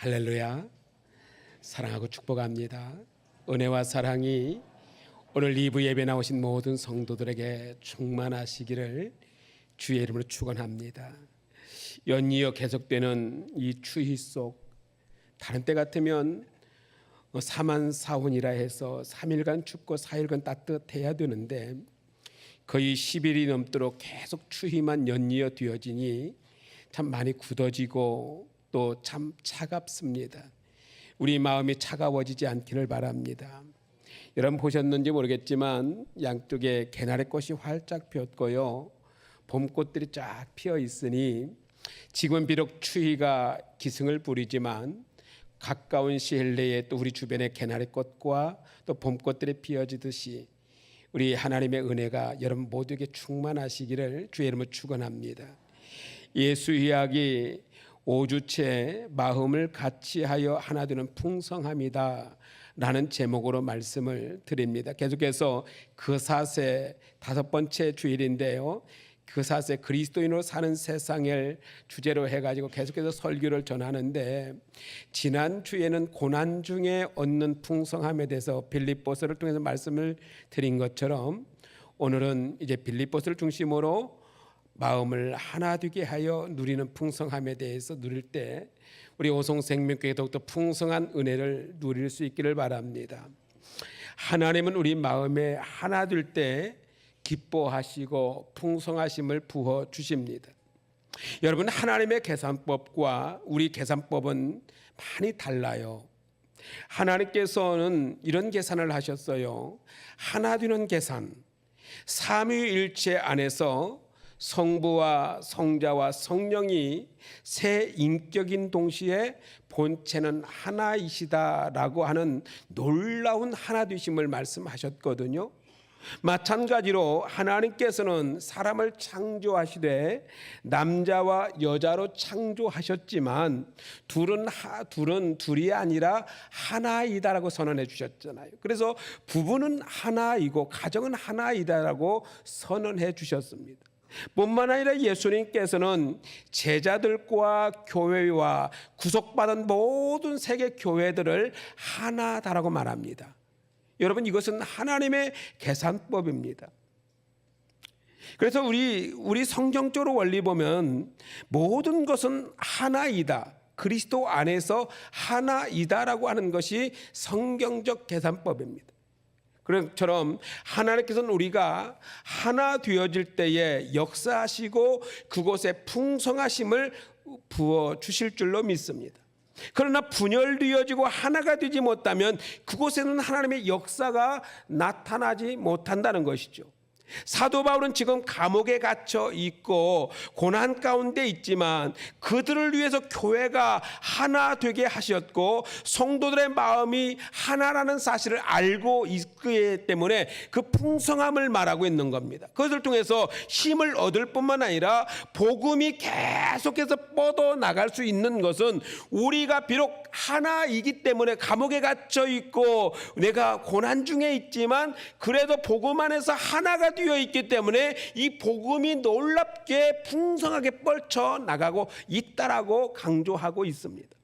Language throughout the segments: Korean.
할렐루야. 사랑하고 축복합니다. 은혜와 사랑이 오늘 2부 예배 나오신 모든 성도들에게 충만하시기를 주의 이름으로 축원합니다. 연이어 계속되는 이 추위 속 다른 때 같으면 사만 사훈이라 해서 3일간 춥고 4일간 따뜻해야 되는데 거의 10일이 넘도록 계속 추위만 연이어 되어지니 참 많이 굳어지고 또 참 차갑습니다. 우리 마음이 차가워지지 않기를 바랍니다. 여러분 보셨는지 모르겠지만 양쪽에 개나리 꽃이 활짝 피었고요. 봄꽃들이 쫙 피어 있으니 지금 비록 추위가 기승을 부리지만 가까운 시일 내에 또 우리 주변에 개나리 꽃과 또 봄꽃들이 피어지듯이 우리 하나님의 은혜가 여러분 모두에게 충만하시기를 주의 이름으로 축원합니다. 예수 이야기 5주째 마음을 같이 하여 하나 되는 풍성함이다. 라는 제목으로 말씀을 드립니다. 계속해서 그 사세 다섯 번째 주일인데요. 그 사세 그리스도인으로 사는 세상을 주제로 해가지고 계속해서 설교를 전하는데 지난 주에는 고난 중에 얻는 풍성함에 대해서 빌립보서를 통해서 말씀을 드린 것처럼 오늘은 이제 빌립보서를 중심으로 마음을 하나 되게 하여 누리는 풍성함에 대해서 누릴 때 우리 오송생명교회 더욱더 풍성한 은혜를 누릴 수 있기를 바랍니다. 하나님은 우리 마음에 하나 될 때 기뻐하시고 풍성하심을 부어 주십니다. 여러분 하나님의 계산법과 우리 계산법은 많이 달라요. 하나님께서는 이런 계산을 하셨어요. 하나 되는 계산. 삼위일체 안에서 성부와 성자와 성령이 새 인격인 동시에 본체는 하나이시다라고 하는 놀라운 하나 되심을 말씀하셨거든요. 마찬가지로 하나님께서는 사람을 창조하시되 남자와 여자로 창조하셨지만 둘은 하, 둘은 둘이 아니라 하나이다라고 선언해 주셨잖아요. 그래서 부부는 하나이고 가정은 하나이다라고 선언해 주셨습니다. 뿐만 아니라 예수님께서는 제자들과 교회와 구속받은 모든 세계 교회들을 하나다라고 말합니다. 여러분 이것은 하나님의 계산법입니다. 그래서 우리 우리 성경적으로 원리 보면 모든 것은 하나이다. 그리스도 안에서 하나이다라고 하는 것이 성경적 계산법입니다. 그처럼 하나님께서는 우리가 하나 되어질 때에 역사하시고 그곳에 풍성하심을 부어 주실 줄로 믿습니다. 그러나 분열되어지고 하나가 되지 못하면 그곳에는 하나님의 역사가 나타나지 못한다는 것이죠. 사도 바울은 지금 감옥에 갇혀 있고 고난 가운데 있지만 그들을 위해서 교회가 하나 되게 하셨고 성도들의 마음이 하나라는 사실을 알고 있기 때문에 그 풍성함을 말하고 있는 겁니다. 그것을 통해서 힘을 얻을 뿐만 아니라 복음이 계속해서 뻗어 나갈 수 있는 것은 우리가 비록 하나이기 때문에 감옥에 갇혀 있고 내가 고난 중에 있지만 그래도 복음 안에서 하나가 되어 있기 때문에 이 복음이 놀랍게 풍성하게 뻗쳐 나가고 있다라고 강조하고 있습니다.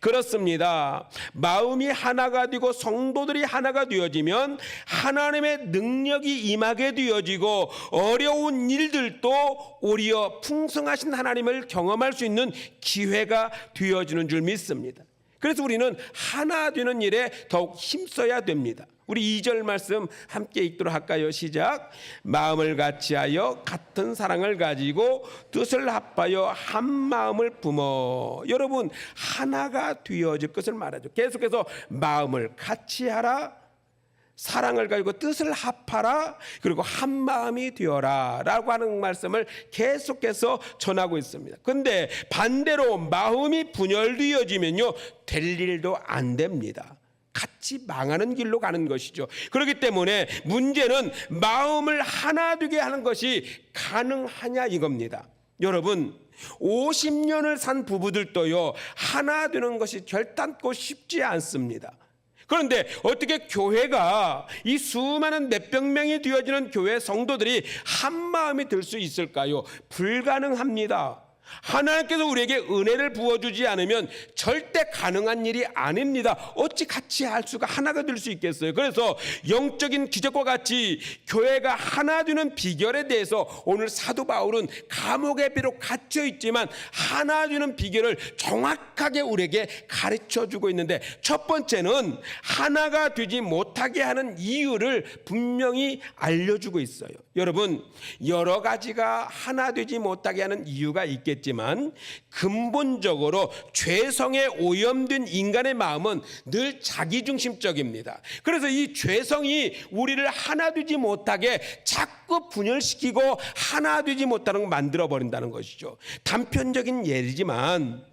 그렇습니다. 마음이 하나가 되고 성도들이 하나가 되어지면 하나님의 능력이 임하게 되어지고 어려운 일들도 오히려 풍성하신 하나님을 경험할 수 있는 기회가 되어지는 줄 믿습니다. 그래서 우리는 하나 되는 일에 더욱 힘써야 됩니다. 우리 2절 말씀 함께 읽도록 할까요? 시작. 마음을 같이하여 같은 사랑을 가지고 뜻을 합하여 한 마음을 품어. 여러분 하나가 되어질 것을 말하죠. 계속해서 마음을 같이하라. 사랑을 가지고 뜻을 합하라 그리고 한 마음이 되어라라고 하는 말씀을 계속해서 전하고 있습니다. 근데 반대로 마음이 분열되어지면요 될 일도 안 됩니다. 같이 망하는 길로 가는 것이죠. 그렇기 때문에 문제는 마음을 하나 되게 하는 것이 가능하냐 이겁니다. 여러분 50년을 산 부부들도요 하나 되는 것이 결단코 쉽지 않습니다. 그런데 어떻게 교회가 이 수많은 몇백 명이 되어지는 교회 성도들이 한 마음이 될 수 있을까요? 불가능합니다. 하나님께서 우리에게 은혜를 부어주지 않으면 절대 가능한 일이 아닙니다. 어찌 같이 할 수가 하나가 될 수 있겠어요? 그래서 영적인 기적과 같이 교회가 하나 되는 비결에 대해서 오늘 사도 바울은 감옥에 비록 갇혀 있지만 하나 되는 비결을 정확하게 우리에게 가르쳐 주고 있는데 첫 번째는 하나가 되지 못하게 하는 이유를 분명히 알려주고 있어요. 여러분, 여러 가지가 하나 되지 못하게 하는 이유가 있겠지만 근본적으로 죄성에 오염된 인간의 마음은 늘 자기중심적입니다. 그래서 이 죄성이 우리를 하나 되지 못하게 자꾸 분열시키고 하나 되지 못하는 걸 만들어 버린다는 것이죠. 단편적인 예이지만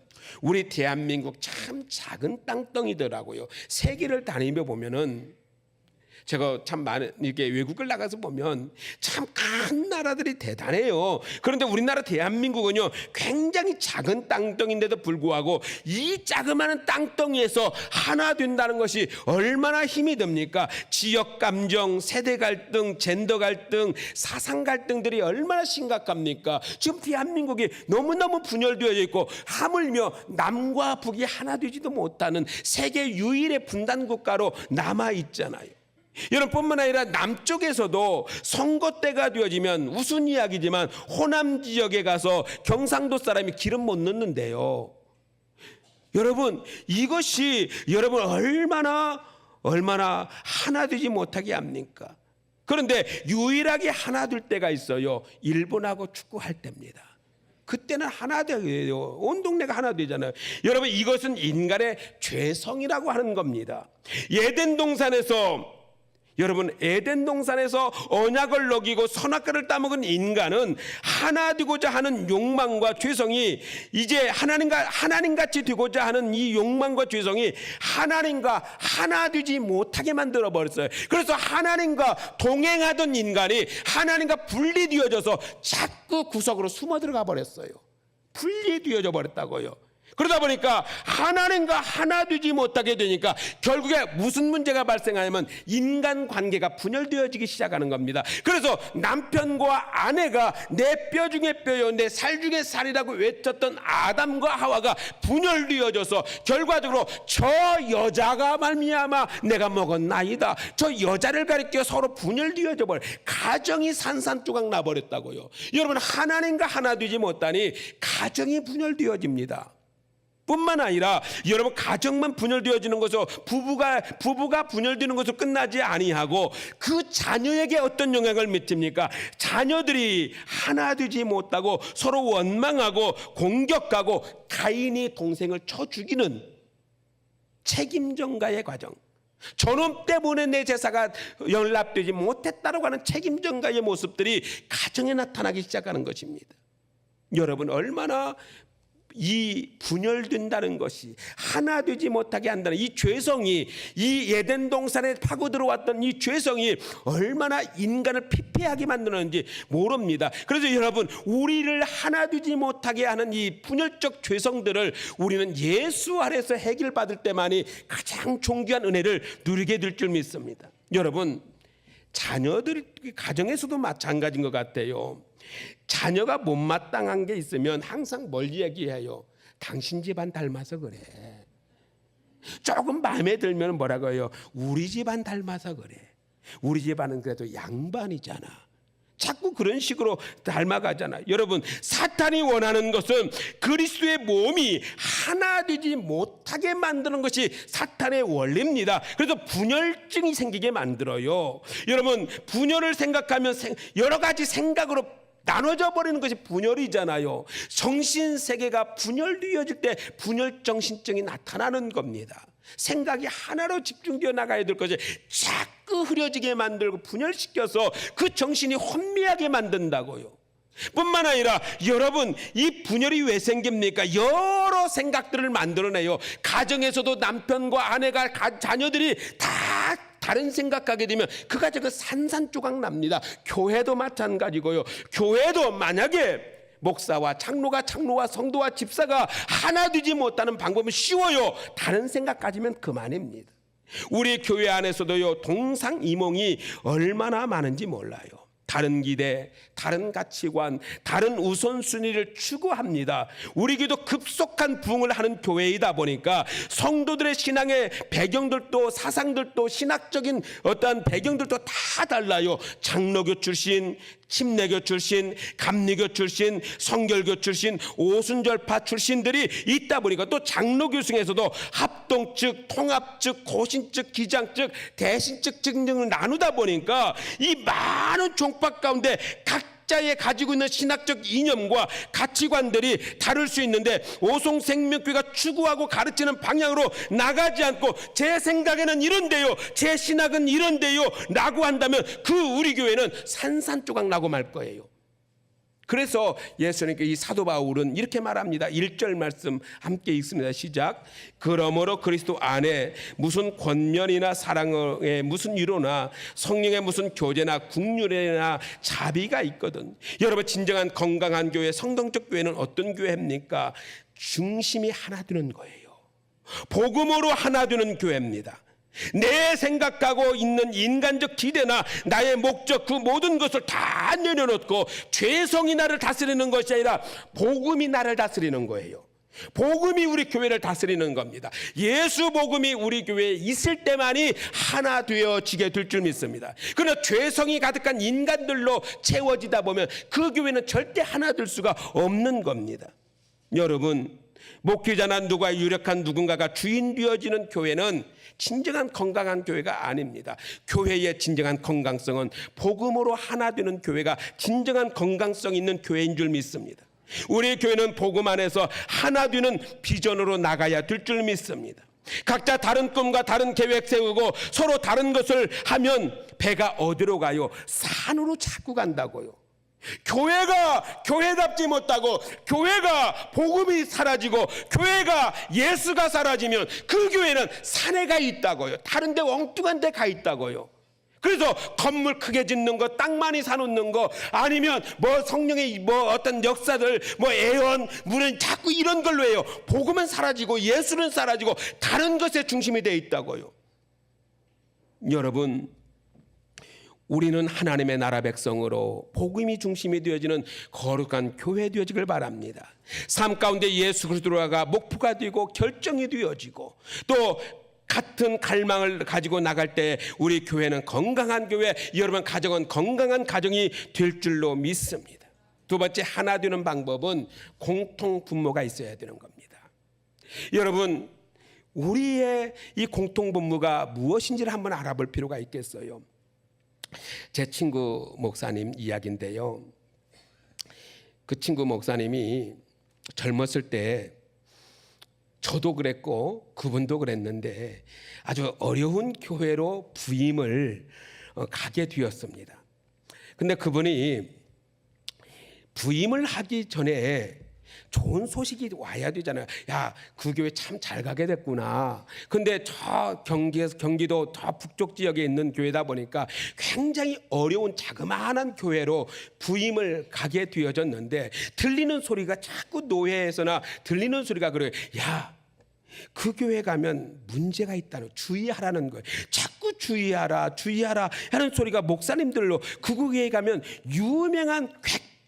우리 대한민국 참 작은 땅덩이더라고요. 세계를 다니며 보면은 제가 참 많은 이게 외국을 나가서 보면 참 큰 나라들이 대단해요. 그런데 우리나라 대한민국은요 굉장히 작은 땅덩인데도 불구하고 이 자그마한 땅덩이에서 하나 된다는 것이 얼마나 힘이 듭니까? 지역 감정, 세대 갈등, 젠더 갈등, 사상 갈등들이 얼마나 심각합니까? 지금 대한민국이 너무너무 분열되어 있고 하물며 남과 북이 하나 되지도 못하는 세계 유일의 분단 국가로 남아 있잖아요. 여러분뿐만 아니라 남쪽에서도 선거 때가 되어지면 우스운 이야기지만 호남 지역에 가서 경상도 사람이 기름 못 넣는데요. 여러분 이것이 여러분 얼마나 얼마나 하나 되지 못하게 합니까? 그런데 유일하게 하나 될 때가 있어요. 일본하고 축구할 때입니다. 그때는 하나 돼요. 온 동네가 하나 되잖아요. 여러분 이것은 인간의 죄성이라고 하는 겁니다. 예덴 동산에서 여러분 에덴 동산에서 언약을 어기고 선악과를 따먹은 인간은 하나 되고자 하는 욕망과 죄성이 이제 하나님과 하나님 같이 되고자 하는 이 욕망과 죄성이 하나님과 하나 되지 못하게 만들어 버렸어요. 그래서 하나님과 동행하던 인간이 하나님과 분리되어져서 자꾸 구석으로 숨어 들어가 버렸어요. 분리되어져 버렸다고요. 그러다 보니까 하나님과 하나 되지 못하게 되니까 결국에 무슨 문제가 발생하냐면 인간 관계가 분열되어지기 시작하는 겁니다. 그래서 남편과 아내가 내 뼈 중에 뼈요, 내 살 중에 살이라고 외쳤던 아담과 하와가 분열되어져서 결과적으로 저 여자가 말미암아 내가 먹은 나이다. 저 여자를 가리켜 서로 분열되어져 버려. 가정이 산산조각 나버렸다고요. 여러분 하나님과 하나 되지 못하니 가정이 분열되어집니다. 뿐만 아니라 여러분 가정만 분열되어지는 것으로 부부가 부부가 분열되는 것으로 끝나지 아니하고 그 자녀에게 어떤 영향을 미칩니까? 자녀들이 하나 되지 못하고 서로 원망하고 공격하고 가인이 동생을 쳐 죽이는 책임 전가의 과정. 저놈 때문에 내 제사가 연락되지 못했다라고 하는 책임 전가의 모습들이 가정에 나타나기 시작하는 것입니다. 여러분 얼마나 이 분열된다는 것이 하나 되지 못하게 한다는 이 죄성이 이 예덴 동산에 파고 들어왔던 이 죄성이 얼마나 인간을 피폐하게 만드는지 모릅니다. 그래서 여러분 우리를 하나 되지 못하게 하는 이 분열적 죄성들을 우리는 예수 아래서 해결받을 때만이 가장 존귀한 은혜를 누리게 될 줄 믿습니다. 여러분 자녀들 가정에서도 마찬가지인 것 같아요. 자녀가 못마땅한 게 있으면 항상 뭘 얘기해요? 당신 집안 닮아서 그래. 조금 마음에 들면 뭐라고 해요? 우리 집안 닮아서 그래. 우리 집안은 그래도 양반이잖아. 자꾸 그런 식으로 닮아가잖아. 여러분, 사탄이 원하는 것은 그리스도의 몸이 하나 되지 못하게 만드는 것이 사탄의 원리입니다. 그래서 분열증이 생기게 만들어요. 여러분, 분열을 생각하면 여러 가지 생각으로 나눠져 버리는 것이 분열이잖아요. 정신 세계가 분열되어질 때 분열 정신증이 나타나는 겁니다. 생각이 하나로 집중되어 나가야 될 것이 자꾸 흐려지게 만들고 분열시켜서 그 정신이 혼미하게 만든다고요. 뿐만 아니라 여러분 이 분열이 왜 생깁니까? 여러 생각들을 만들어내요. 가정에서도 남편과 아내가 자녀들이 다 다른 생각하게 되면 그 가정은 산산조각 납니다. 교회도 마찬가지고요. 교회도 만약에 목사와 장로가 장로와 성도와 집사가 하나 되지 못하는 방법은 쉬워요. 다른 생각 가지면 그만입니다. 우리 교회 안에서도요 동상이몽이 얼마나 많은지 몰라요. 다른 기대, 다른 가치관, 다른 우선순위를 추구합니다. 우리 교도 급속한 부흥을 하는 교회이다 보니까 성도들의 신앙의 배경들도 사상들도 신학적인 어떠한 배경들도 다 달라요. 장로교 출신, 침례교 출신, 감리교 출신, 성결교 출신, 오순절파 출신들이 있다 보니까 또 장로교 중에서도 합동 측, 통합 측, 고신 측, 기장 측, 대신 측 등등을 나누다 보니까 이 많은 종파 가운데 각 자의 가지고 있는 신학적 이념과 가치관들이 다를 수 있는데 오송 생명교회가 추구하고 가르치는 방향으로 나가지 않고 제 생각에는 이런데요 제 신학은 이런데요 라고 한다면 그 우리 교회는 산산조각 나고 말 거예요 그래서 예수님께 이 사도 바울은 이렇게 말합니다. 1절 말씀 함께 읽습니다. 시작. 그러므로 그리스도 안에 무슨 권면이나 사랑의 무슨 위로나 성령의 무슨 교제나 국률이나 자비가 있거든. 여러분 진정한 건강한 교회, 성경적 교회는 어떤 교회입니까? 중심이 하나 되는 거예요. 복음으로 하나 되는 교회입니다. 내 생각하고 있는 인간적 기대나 나의 목적 그 모든 것을 다 내려놓고 죄성이 나를 다스리는 것이 아니라 복음이 나를 다스리는 거예요. 복음이 우리 교회를 다스리는 겁니다. 예수 복음이 우리 교회에 있을 때만이 하나 되어지게 될 줄 믿습니다. 그러나 죄성이 가득한 인간들로 채워지다 보면 그 교회는 절대 하나 될 수가 없는 겁니다. 여러분, 목회자나 누가 유력한 누군가가 주인 되어지는 교회는 진정한 건강한 교회가 아닙니다. 교회의 진정한 건강성은 복음으로 하나 되는 교회가 진정한 건강성 있는 교회인 줄 믿습니다. 우리 교회는 복음 안에서 하나 되는 비전으로 나가야 될 줄 믿습니다. 각자 다른 꿈과 다른 계획 세우고 서로 다른 것을 하면 배가 어디로 가요? 산으로 자꾸 간다고요. 교회가 교회답지 못하고 교회가 복음이 사라지고 교회가 예수가 사라지면 그 교회는 산에 가 있다고요. 다른 데 엉뚱한 데 가 있다고요. 그래서 건물 크게 짓는 거, 땅 많이 사놓는 거, 아니면 뭐 성령의 뭐 어떤 역사들, 뭐 애원, 물은 자꾸 이런 걸로 해요. 복음은 사라지고 예수는 사라지고 다른 것에 중심이 돼 있다고요. 여러분, 우리는 하나님의 나라 백성으로 복음이 중심이 되어지는 거룩한 교회 되어지길 바랍니다. 삶 가운데 예수 그리스도가 목표가 되고 결정이 되어지고 또 같은 갈망을 가지고 나갈 때 우리 교회는 건강한 교회, 여러분 가정은 건강한 가정이 될 줄로 믿습니다. 두 번째 하나 되는 방법은 공통 분모가 있어야 되는 겁니다. 여러분 우리의 이 공통 분모가 무엇인지를 한번 알아볼 필요가 있겠어요. 제 친구 목사님 이야기인데요. 그 친구 목사님이 젊었을 때 저도 그랬고 그분도 그랬는데 아주 어려운 교회로 부임을 어, 가게 되었습니다. 근데 그분이 부임을 하기 전에 좋은 소식이 와야 되잖아요. 야, 그 교회 참 잘 가게 됐구나. 근데 저 경기에서 경기도 저 북쪽 지역에 있는 교회다 보니까 굉장히 어려운 자그마한 교회로 부임을 가게 되어졌는데 들리는 소리가 자꾸 노회에서나 들리는 소리가 그래요. 야, 그 교회 가면 문제가 있다는 주의하라는 거예요. 자꾸 주의하라, 주의하라 하는 소리가 목사님들로 그 교회에 가면 유명한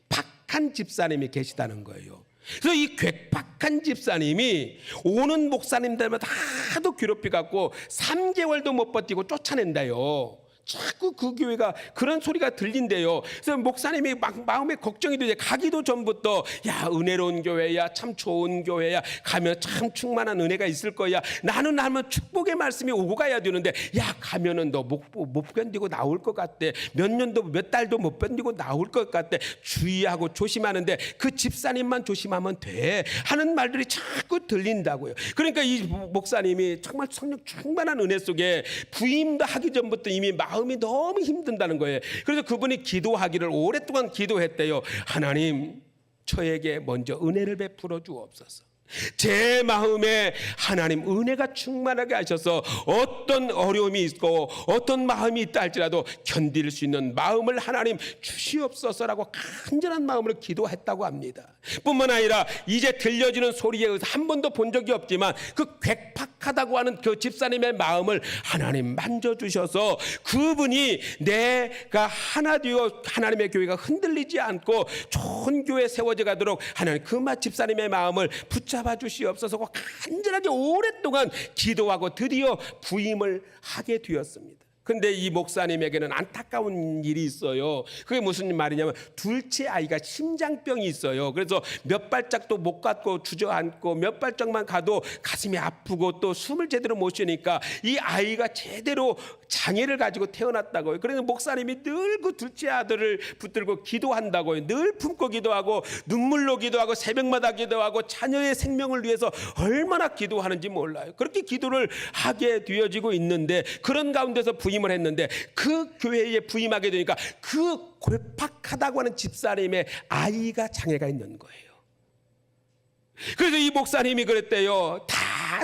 괴팍한 집사님이 계시다는 거예요. 그래서 이 괴팍한 집사님이 오는 목사님들마다 하도 괴롭히 갖고 3개월도 못 버티고 쫓아낸다요. 자꾸 그 교회가 그런 소리가 들린대요. 그래서 목사님이 막 마음에 걱정이 되죠. 가기도 전부터 야 은혜로운 교회야 참 좋은 교회야 가면 참 충만한 은혜가 있을 거야. 나는 하면 축복의 말씀이 오고 가야 되는데 야 가면은 너못 못 견디고 나올 것 같대. 몇 년도 몇 달도 못 견디고 나올 것 같대. 주의하고 조심하는데 그 집사님만 조심하면 돼 하는 말들이 자꾸 들린다고요. 그러니까 이 목사님이 정말 성령 충만한 은혜 속에 부임도 하기 전부터 이미 마음 이 너무 힘든다는 거예요. 그래서 그분이 기도하기를 오랫동안 기도했대요. 하나님, 저에게 먼저 은혜를 베풀어 주옵소서. 제 마음에 하나님 은혜가 충만하게 하셔서 어떤 어려움이 있고 어떤 마음이 있다 할지라도 견딜 수 있는 마음을 하나님 주시옵소서라고 간절한 마음으로 기도했다고 합니다. 뿐만 아니라 이제 들려지는 소리에 의해서 한 번도 본 적이 없지만 그 괴팍하다고 하는 그 집사님의 마음을 하나님 만져주셔서 그분이 내가 하나 되어 하나님의 교회가 흔들리지 않고 좋은 교회 세워져 가도록 하나님 그마 집사님의 마음을 붙잡 아 주시옵소서 간절하게 오랫동안 기도하고 드디어 부임을 하게 되었습니다. 근데 이 목사님에게는 안타까운 일이 있어요. 그게 무슨 말이냐면 둘째 아이가 심장병이 있어요. 그래서 몇 발짝도 못 갔고 주저앉고 몇 발짝만 가도 가슴이 아프고 또 숨을 제대로 못 쉬니까 이 아이가 제대로 장애를 가지고 태어났다고요. 그래서 목사님이 늘 그 둘째 아들을 붙들고 기도한다고요. 늘 품고 기도하고 눈물로 기도하고 새벽마다 기도하고 자녀의 생명을 위해서 얼마나 기도하는지 몰라요. 그렇게 기도를 하게 되어지고 있는데 그런 가운데서 부 임을 했는데 그 교회에 부임하게 되니까 그 골팍하다고 하는 집사님의 아이가 장애가 있는 거예요. 그래서 이 목사님이 그랬대요. 다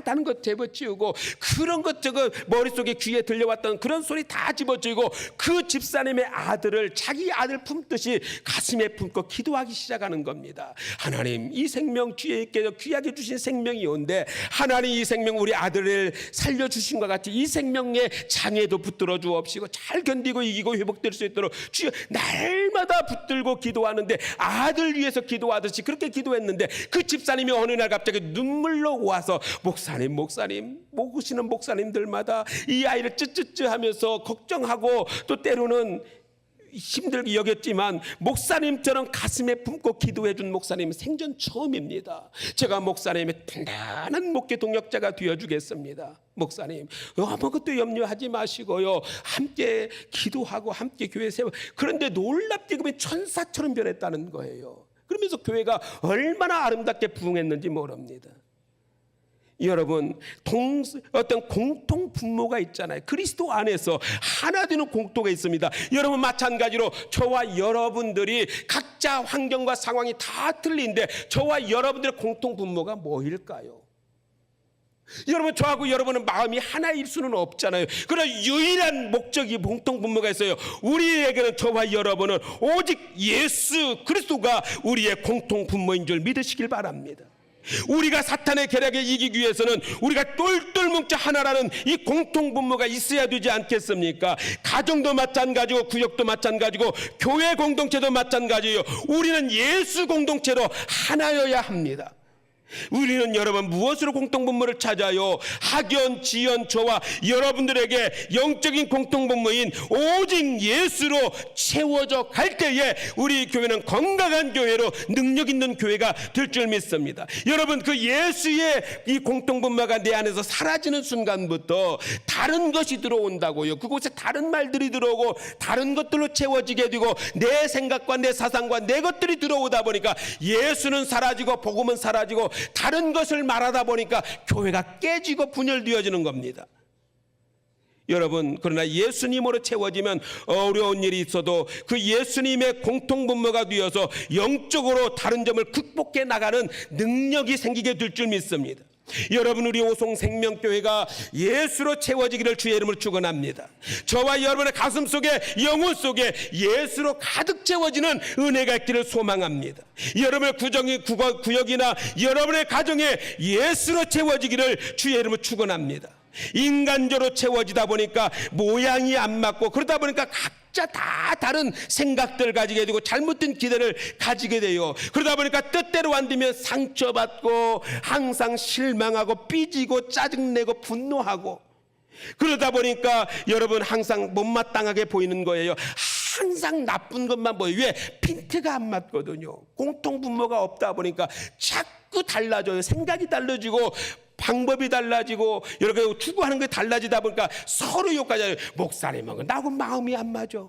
다른 것 집어치우고 그런 것 저거 머릿속에 귀에 들려왔던 그런 소리 다 집어치우고 그 집사님의 아들을 자기 아들 품듯이 가슴에 품고 기도하기 시작하는 겁니다. 하나님 이 생명 뒤에 있게 귀하게 주신 생명이 온데 하나님 이 생명 우리 아들을 살려주신 것 같이 이 생명의 장애도 붙들어 주옵시고 잘 견디고 이기고 회복될 수 있도록 주여 날마다 붙들고 기도하는데 아들 위해서 기도하듯이 그렇게 기도했는데 그 집사님이 어느 날 갑자기 눈물로 와서 목사님 목사님 모시는 목사님들마다 이 아이를 쯔쯔쯔 하면서 걱정하고 또 때로는 힘들게 여겼지만 목사님처럼 가슴에 품고 기도해 준 목사님 생전 처음입니다. 제가 목사님의 단단한 목회 동역자가 되어 주겠습니다. 목사님 아무것도 염려하지 마시고요. 함께 기도하고 함께 교회 세워. 그런데 놀랍게 그면 천사처럼 변했다는 거예요. 그러면서 교회가 얼마나 아름답게 부흥했는지 모릅니다. 여러분 동, 어떤 공통 분모가 있잖아요. 그리스도 안에서 하나 되는 공통가 있습니다. 여러분 마찬가지로 저와 여러분들이 각자 환경과 상황이 다 틀린데 저와 여러분들의 공통 분모가 뭐일까요? 여러분 저하고 여러분은 마음이 하나일 수는 없잖아요. 그러나 유일한 목적이 공통 분모가 있어요. 우리에게는 저와 여러분은 오직 예수 그리스도가 우리의 공통 분모인 줄 믿으시길 바랍니다. 우리가 사탄의 계략에 이기기 위해서는 우리가 똘똘 뭉쳐 하나라는 이 공통 분모가 있어야 되지 않겠습니까? 가정도 마찬가지고 구역도 마찬가지고 교회 공동체도 마찬가지예요. 우리는 예수 공동체로 하나여야 합니다. 우리는 여러분 무엇으로 공통분모를 찾아요? 학연, 지연, 저와 여러분들에게 영적인 공통분모인 오직 예수로 채워져 갈 때에 우리 교회는 건강한 교회로 능력 있는 교회가 될 줄 믿습니다. 여러분 그 예수의 이 공통분모가 내 안에서 사라지는 순간부터 다른 것이 들어온다고요. 그곳에 다른 말들이 들어오고 다른 것들로 채워지게 되고 내 생각과 내 사상과 내 것들이 들어오다 보니까 예수는 사라지고 복음은 사라지고 다른 것을 말하다 보니까 교회가 깨지고 분열되어지는 겁니다. 여러분 그러나 예수님으로 채워지면 어려운 일이 있어도 그 예수님의 공통분모가 되어서 영적으로 다른 점을 극복해 나가는 능력이 생기게 될 줄 믿습니다. 여러분 우리 오송 생명교회가 예수로 채워지기를 주의 이름으로 축원합니다. 저와 여러분의 가슴 속에 영혼 속에 예수로 가득 채워지는 은혜가 있기를 소망합니다. 여러분의 구정이 구역이나 여러분의 가정에 예수로 채워지기를 주의 이름으로 축원합니다. 인간적으로 채워지다 보니까 모양이 안 맞고 그러다 보니까 각 자 다 다른 생각들을 가지게 되고 잘못된 기대를 가지게 돼요. 그러다 보니까 뜻대로 안 되면 상처받고 항상 실망하고 삐지고 짜증내고 분노하고 그러다 보니까 여러분 항상 못마땅하게 보이는 거예요. 항상 나쁜 것만 보여요. 왜? 핀트가 안 맞거든요. 공통분모가 없다 보니까 자꾸 달라져요. 생각이 달라지고 방법이 달라지고 여러 개 추구하는 게 달라지다 보니까 서로 욕하잖아요. 목사님은 나하고 마음이 안 맞아.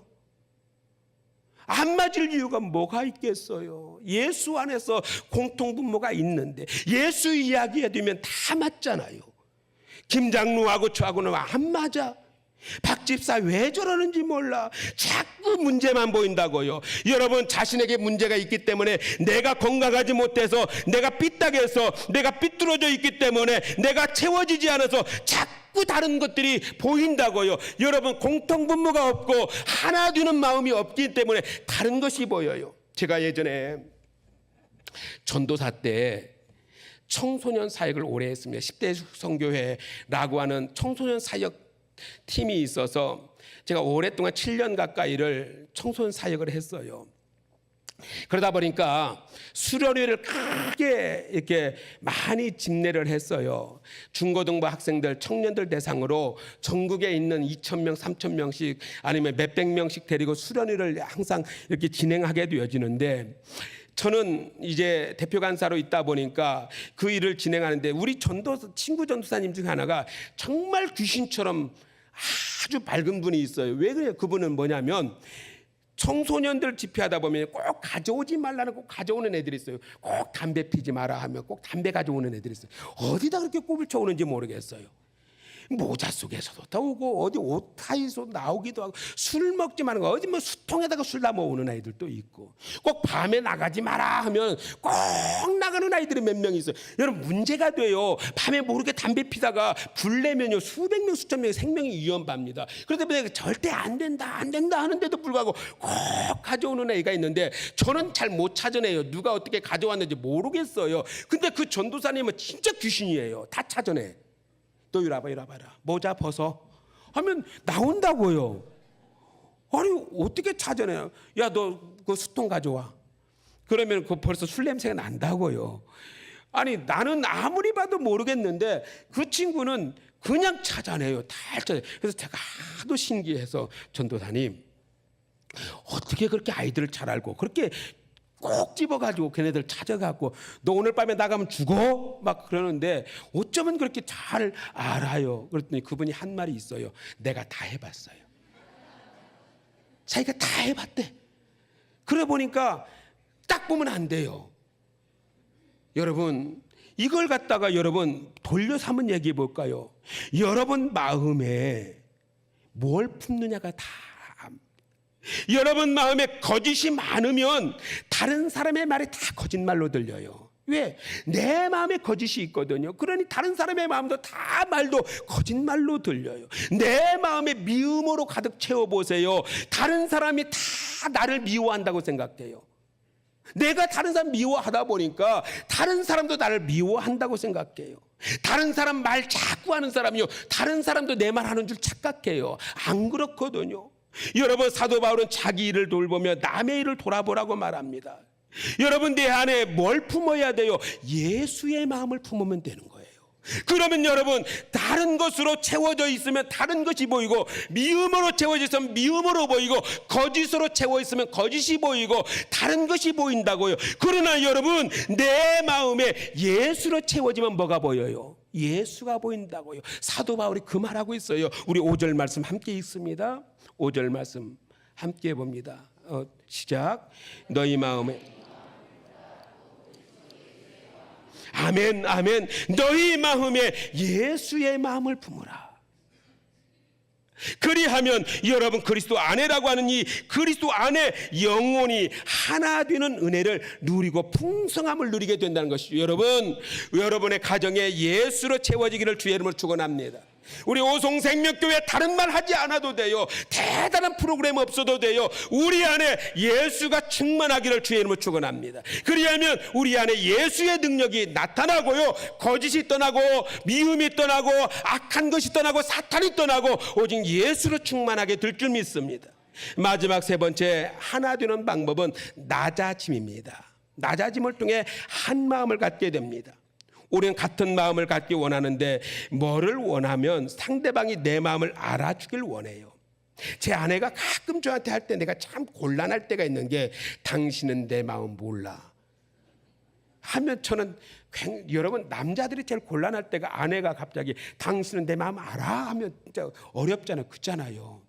안 맞을 이유가 뭐가 있겠어요? 예수 안에서 공통분모가 있는데 예수 이야기에 되면 다 맞잖아요. 김장로하고 저하고는 안 맞아. 박 집사 왜 저러는지 몰라. 자꾸 문제만 보인다고요. 여러분 자신에게 문제가 있기 때문에 내가 건강하지 못해서 내가 삐딱해서 내가 삐뚤어져 있기 때문에 내가 채워지지 않아서 자꾸 다른 것들이 보인다고요. 여러분 공통분모가 없고 하나 되는 마음이 없기 때문에 다른 것이 보여요. 제가 예전에 전도사 때 청소년 사역을 오래 했습니다. 10대 성교회라고 하는 청소년 사역 팀이 있어서 제가 오랫동안 7년 가까이를 청소년 사역을 했어요. 그러다 보니까 수련회를 크게 이렇게 많이 집례를 했어요. 중고등부 학생들, 청년들 대상으로 전국에 있는 2천 명, 3천 명씩 아니면 몇백 명씩 데리고 수련회를 항상 이렇게 진행하게 되어지는데 저는 이제 대표 간사로 있다 보니까 그 일을 진행하는데 우리 전도 친구 전도사님 중에 하나가 정말 귀신처럼 아주 밝은 분이 있어요. 왜 그래요? 그분은 뭐냐면 청소년들 집회하다 보면 꼭 가져오지 말라는 꼭 가져오는 애들이 있어요. 꼭 담배 피지 마라 하면 꼭 담배 가져오는 애들이 있어요. 어디다 그렇게 꼽을 쳐오는지 모르겠어요. 모자 속에서도 나오고 어디 옷 타이서 나오기도 하고 술 먹지 마는 거 어디 뭐 수통에다가 술 담아 오는 아이들도 있고 꼭 밤에 나가지 마라 하면 꼭 나가는 아이들이 몇 명 있어요. 여러분 문제가 돼요. 밤에 모르게 담배 피다가 불 내면요 수백 명 수천 명의 생명이 위험합니다. 그런데 내가 절대 안 된다 안 된다 하는데도 불구하고 꼭 가져오는 애가 있는데 저는 잘 못 찾아내요. 누가 어떻게 가져왔는지 모르겠어요. 근데 그 전도사님은 진짜 귀신이에요. 다 찾아내. 너 이리 와봐 이리 와봐라. 모자 벗어. 하면 나온다고요. 아니 어떻게 찾아내요? 야 너 그 수통 가져와. 그러면 그 벌써 술 냄새가 난다고요. 아니 나는 아무리 봐도 모르겠는데 그 친구는 그냥 찾아내요. 다 찾아내요 그래서 제가 하도 신기해서 전도사님 어떻게 그렇게 아이들을 잘 알고 그렇게 꼭 집어가지고 걔네들 찾아갖고 너 오늘 밤에 나가면 죽어 막 그러는데 어쩌면 그렇게 잘 알아요. 그랬더니 그분이 한 말이 있어요. 내가 다 해봤어요. 자기가 다 해봤대. 그래 보니까 딱 보면 안 돼요. 여러분 이걸 갖다가 여러분 돌려서 한번 얘기해 볼까요? 여러분 마음에 뭘 품느냐가 다 여러분 마음에 거짓이 많으면 다른 사람의 말이 다 거짓말로 들려요. 왜? 내 마음에 거짓이 있거든요. 그러니 다른 사람의 마음도 다 말도 거짓말로 들려요. 내 마음에 미움으로 가득 채워보세요. 다른 사람이 다 나를 미워한다고 생각해요. 내가 다른 사람 미워하다 보니까 다른 사람도 나를 미워한다고 생각해요. 다른 사람 말 자꾸 하는 사람이요. 다른 사람도 내 말 하는 줄 착각해요. 안 그렇거든요. 여러분 사도 바울은 자기 일을 돌보며 남의 일을 돌아보라고 말합니다. 여러분 내 안에 뭘 품어야 돼요? 예수의 마음을 품으면 되는 거예요. 그러면 여러분 다른 것으로 채워져 있으면 다른 것이 보이고 미움으로 채워져 있으면 미움으로 보이고 거짓으로 채워 있으면 거짓이 보이고 다른 것이 보인다고요. 그러나 여러분 내 마음에 예수로 채워지면 뭐가 보여요? 예수가 보인다고요. 사도 바울이 그 말하고 있어요. 우리 5절 말씀 함께 읽습니다. 5절 말씀 함께 봅니다. 어, 시작. 너희 마음에 아멘, 아멘. 너희 마음에 예수의 마음을 품으라. 그리하면 여러분 그리스도 안에라고 하는 이 그리스도 안에 영혼이 하나 되는 은혜를 누리고 풍성함을 누리게 된다는 것이죠. 여러분, 여러분의 가정에 예수로 채워지기를 주의 이름으로 축원합니다. 우리 오송생명교회 다른 말 하지 않아도 돼요. 대단한 프로그램 없어도 돼요. 우리 안에 예수가 충만하기를 주의 이름으로 축원합니다. 그리하면 우리 안에 예수의 능력이 나타나고요. 거짓이 떠나고 미움이 떠나고 악한 것이 떠나고 사탄이 떠나고 오직 예수로 충만하게 될 줄 믿습니다. 마지막 세 번째 하나 되는 방법은 낮아짐입니다. 낮아짐을 통해 한 마음을 갖게 됩니다. 우리는 같은 마음을 갖기 원하는데 뭐를 원하면 상대방이 내 마음을 알아주길 원해요. 제 아내가 가끔 저한테 할 때 내가 참 곤란할 때가 있는 게 당신은 내 마음 몰라. 하면 저는 굉- 여러분 남자들이 제일 곤란할 때가 아내가 갑자기 당신은 내 마음 알아 하면 진짜 어렵잖아요. 그렇잖아요.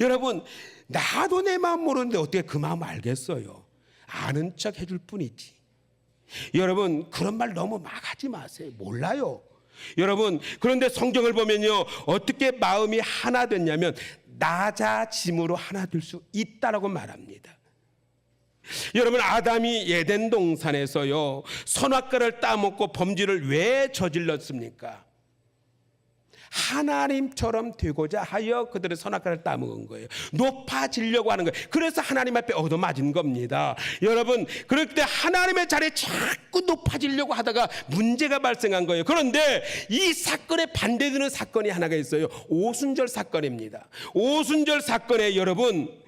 여러분 나도 내 마음 모르는데 어떻게 그 마음 알겠어요? 아는 척 해줄 뿐이지. 여러분 그런 말 너무 막 하지 마세요. 몰라요. 여러분 그런데 성경을 보면요 어떻게 마음이 하나 됐냐면 낮아짐으로 하나 될 수 있다라고 말합니다. 여러분 아담이 예덴 동산에서요 선악과를 따먹고 범죄를 왜 저질렀습니까? 하나님처럼 되고자 하여 그들의 선악과를 따먹은 거예요. 높아지려고 하는 거예요. 그래서 하나님 앞에 얻어맞은 겁니다. 여러분, 그럴 때 하나님의 자리에 자꾸 높아지려고 하다가 문제가 발생한 거예요. 그런데 이 사건에 반대되는 사건이 하나가 있어요. 오순절 사건입니다. 오순절 사건에 여러분,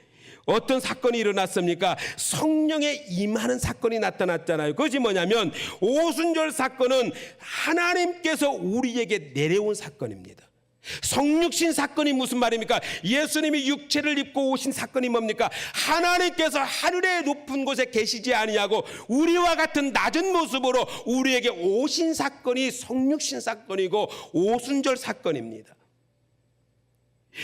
어떤 사건이 일어났습니까? 성령의 임하는 사건이 나타났잖아요. 그것이 뭐냐면 오순절 사건은 하나님께서 우리에게 내려온 사건입니다. 성육신 사건이 무슨 말입니까? 예수님이 육체를 입고 오신 사건이 뭡니까? 하나님께서 하늘의 높은 곳에 계시지 아니하고 우리와 같은 낮은 모습으로 우리에게 오신 사건이 성육신 사건이고 오순절 사건입니다.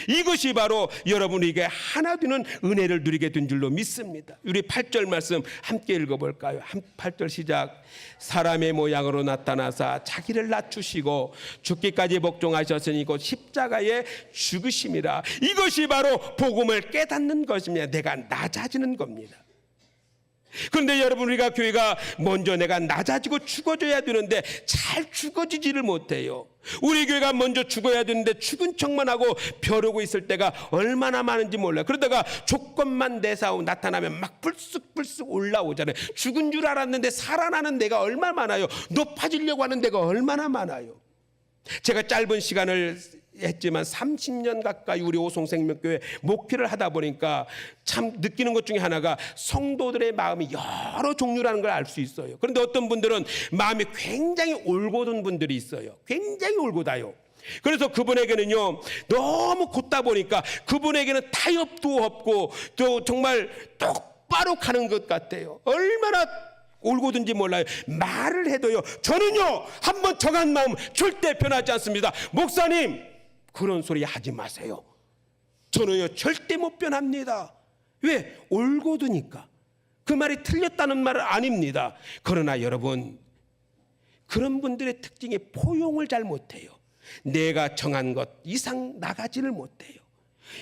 이것이 바로 여러분에게 하나 되는 은혜를 누리게 된 줄로 믿습니다. 우리 8절 말씀 함께 읽어볼까요? 한 8절 시작. 사람의 모양으로 나타나사 자기를 낮추시고 죽기까지 복종하셨으니 곧 십자가에 죽으심이라. 이것이 바로 복음을 깨닫는 것입니다. 내가 낮아지는 겁니다. 그런데 여러분 우리가 교회가 먼저 내가 낮아지고 죽어져야 되는데 잘 죽어지지를 못해요. 우리 교회가 먼저 죽어야 되는데 죽은 척만 하고 벼르고 있을 때가 얼마나 많은지 몰라요. 그러다가 조건만 내사오 나타나면 막 불쑥불쑥 올라오잖아요. 죽은 줄 알았는데 살아나는 데가 얼마나 많아요. 높아지려고 하는 데가 얼마나 많아요. 제가 짧은 시간을 했지만 30년 가까이 우리 오송생명교회 목회를 하다 보니까 참 느끼는 것 중에 하나가 성도들의 마음이 여러 종류라는 걸 알 수 있어요. 그런데 어떤 분들은 마음이 굉장히 올곧은 분들이 있어요. 굉장히 올곧아요. 그래서 그분에게는요 너무 곧다 보니까 그분에게는 타협도 없고 또 정말 똑바로 가는 것 같아요. 얼마나 올고든지 몰라요. 말을 해도요. 저는요 한번 정한 마음 절대 변하지 않습니다. 목사님 그런 소리 하지 마세요. 저는요 절대 못 변합니다. 왜? 올고드니까. 그 말이 틀렸다는 말은 아닙니다. 그러나 여러분 그런 분들의 특징이 포용을 잘 못해요. 내가 정한 것 이상 나가지를 못해요.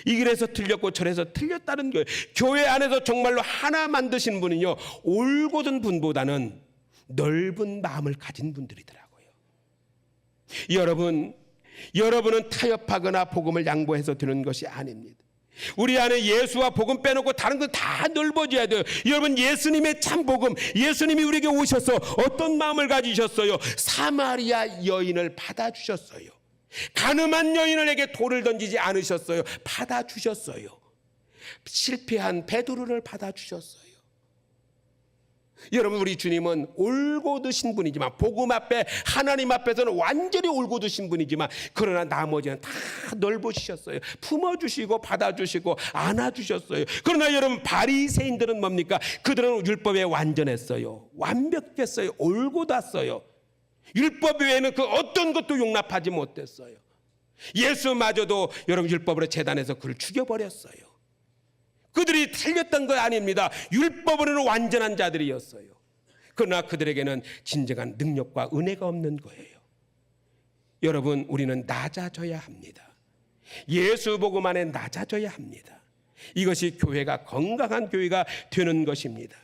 이 길에서 틀렸고 저래서 틀렸다는 거예요. 교회 안에서 정말로 하나 만드신 분은요, 올곧은 분보다는 넓은 마음을 가진 분들이더라고요. 여러분, 여러분은 타협하거나 복음을 양보해서 드는 것이 아닙니다. 우리 안에 예수와 복음 빼놓고 다른 건다 넓어져야 돼요. 여러분 예수님의 참 복음, 예수님이 우리에게 오셔서 어떤 마음을 가지셨어요? 사마리아 여인을 받아주셨어요. 가늠한 여인에게 돌을 던지지 않으셨어요. 받아 주셨어요. 실패한 베드로를 받아 주셨어요. 여러분 우리 주님은 올곧으신 분이지만 복음 앞에 하나님 앞에서는 완전히 올곧으신 분이지만 그러나 나머지는 다 넓으셨어요. 품어 주시고 받아 주시고 안아 주셨어요. 그러나 여러분 바리새인들은 뭡니까? 그들은 율법에 완전했어요. 완벽했어요. 올곧았어요. 율법 외에는 그 어떤 것도 용납하지 못했어요. 예수마저도 여러분 율법으로 재단에서 그를 죽여버렸어요. 그들이 틀렸던 거 아닙니다. 율법으로는 완전한 자들이었어요. 그러나 그들에게는 진정한 능력과 은혜가 없는 거예요. 여러분, 우리는 낮아져야 합니다. 예수 복음 안에 낮아져야 합니다. 이것이 교회가 건강한 교회가 되는 것입니다.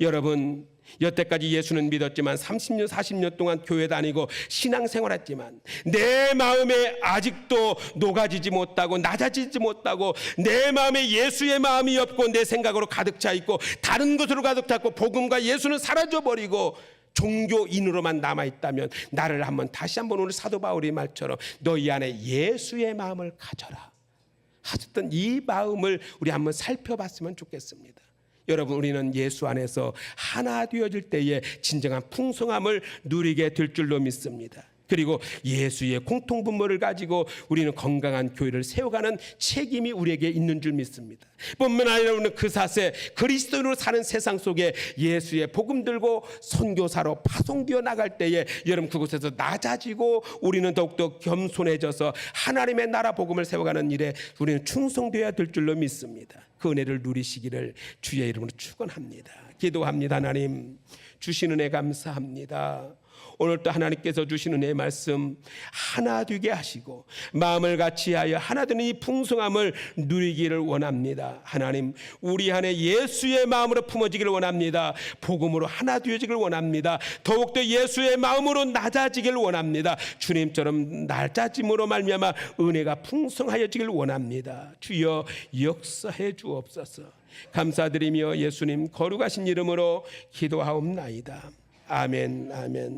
여러분, 여태까지 예수는 믿었지만 30년, 40년 동안 교회 다니고 신앙생활 했지만 내 마음에 아직도 녹아지지 못하고 낮아지지 못하고 내 마음에 예수의 마음이 없고 내 생각으로 가득 차 있고 다른 것으로 가득 찼고 복음과 예수는 사라져 버리고 종교인으로만 남아 있다면 나를 한번 다시 한번 오늘 사도 바울의 말처럼 너희 안에 예수의 마음을 가져라 하셨던 이 마음을 우리 한번 살펴봤으면 좋겠습니다. 여러분 우리는 예수 안에서 하나 되어질 때에 진정한 풍성함을 누리게 될 줄로 믿습니다. 그리고 예수의 공통 분모를 가지고 우리는 건강한 교회를 세워가는 책임이 우리에게 있는 줄 믿습니다. 뿐만 아니라 우리는 그 사세 그리스도인으로 사는 세상 속에 예수의 복음 들고 선교사로 파송되어 나갈 때에 여러분 그곳에서 낮아지고 우리는 더욱더 겸손해져서 하나님의 나라 복음을 세워가는 일에 우리는 충성되어야 될 줄로 믿습니다. 그 은혜를 누리시기를 주의 이름으로 축원합니다. 기도합니다. 하나님 주시는 애 감사합니다. 오늘도 하나님께서 주시는 내 말씀 하나 되게 하시고 마음을 같이하여 하나 되는 이 풍성함을 누리기를 원합니다. 하나님 우리 안에 예수의 마음으로 품어지기를 원합니다. 복음으로 하나 되어지기를 원합니다. 더욱더 예수의 마음으로 낮아지기를 원합니다. 주님처럼 낮아짐으로 말미암아 은혜가 풍성하여지길 원합니다. 주여 역사해 주옵소서. 감사드리며 예수님 거룩하신 이름으로 기도하옵나이다. 아멘 아멘.